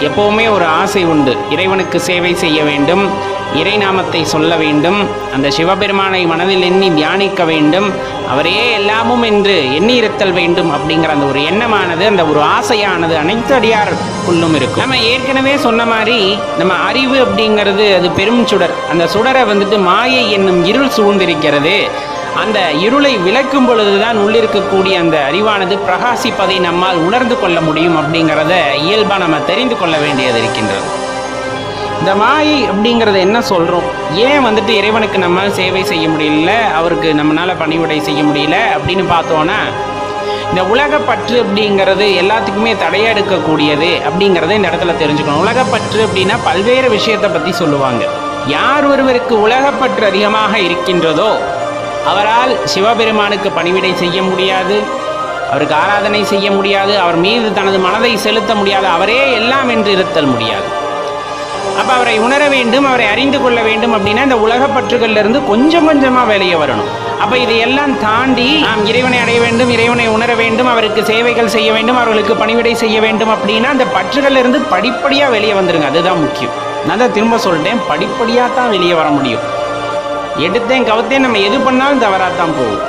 எப்போவுமே ஒரு ஆசை உண்டு. இறைவனுக்கு சேவை செய்ய வேண்டும். இறைநாமத்தை சொல்ல வேண்டும். அந்த சிவபெருமானை மனதில் எண்ணி தியானிக்க வேண்டும். அவரே எல்லாமும் என்று எண்ணி இருத்தல் வேண்டும் அப்படிங்கிற அந்த ஒரு எண்ணமானது அந்த ஒரு ஆசையானது அனைத்து அடியாருக்குள்ளும் இருக்கும். நம்ம ஏற்கனவே சொன்ன மாதிரி நம்ம அறிவு அப்படிங்கிறது அது பெரும் சுடர். அந்த சுடரை வந்துட்டு மாயை என்னும் இருள் சூழ்ந்திருக்கிறது. அந்த இருளை விளக்கும் பொழுதுதான் உள்ளிருக்கக்கூடிய அந்த அறிவானது பிரகாசிப்பதை நம்மால் உணர்ந்து கொள்ள முடியும் அப்படிங்கிறத இயல்பாக நம்ம தெரிந்து கொள்ள வேண்டியது இருக்கின்றது. இந்த மாயை அப்படிங்கிறத என்ன சொல்கிறோம் ஏன் வந்துட்டு இறைவனுக்கு நம்மால் சேவை செய்ய முடியல அவருக்கு நம்மளால் பணிவிடை செய்ய முடியல அப்படின்னு பார்த்தோன்னா இந்த உலகப்பற்று அப்படிங்கிறது எல்லாத்துக்குமே தடையாக எடுக்கக்கூடியது அப்படிங்கிறத இந்த இடத்துல தெரிஞ்சுக்கணும். உலகப்பற்று அப்படின்னா பல்வேறு விஷயத்தை பற்றி சொல்லுவாங்க. யார் ஒருவருக்கு உலகப்பற்று அதிகமாக இருக்கின்றதோ அவரால் சிவபெருமானுக்கு பணிவிடை செய்ய முடியாது. அவருக்கு ஆராதனை செய்ய முடியாது. அவர் மீது தனது மனதை செலுத்த முடியாது. அவரே எல்லாம் என்று இருத்தல் முடியாது. அப்போ அவரை உணர வேண்டும் அவரை அறிந்து கொள்ள வேண்டும் அப்படின்னா இந்த உலகப்பற்றுகள்ல இருந்து கொஞ்சம் கொஞ்சமாக வெளியே வரணும். அப்போ இதையெல்லாம் தாண்டி நாம் இறைவனை அடைய வேண்டும் இறைவனை உணர வேண்டும் அவருக்கு சேவைகள் செய்ய வேண்டும் அவர்களுக்கு பணிவிடை செய்ய வேண்டும் அப்படின்னா அந்த பற்றுகளிலிருந்து படிப்படியாக வெளியே வந்துருங்க. அதுதான் முக்கியம். நான் தான் திரும்ப சொல்லிட்டேன் படிப்படியாக தான் வெளியே வர முடியும். எடுத்தேன் கவுத்தேன் நம்ம எது பண்ணாலும் தவறாக தான் போகும்.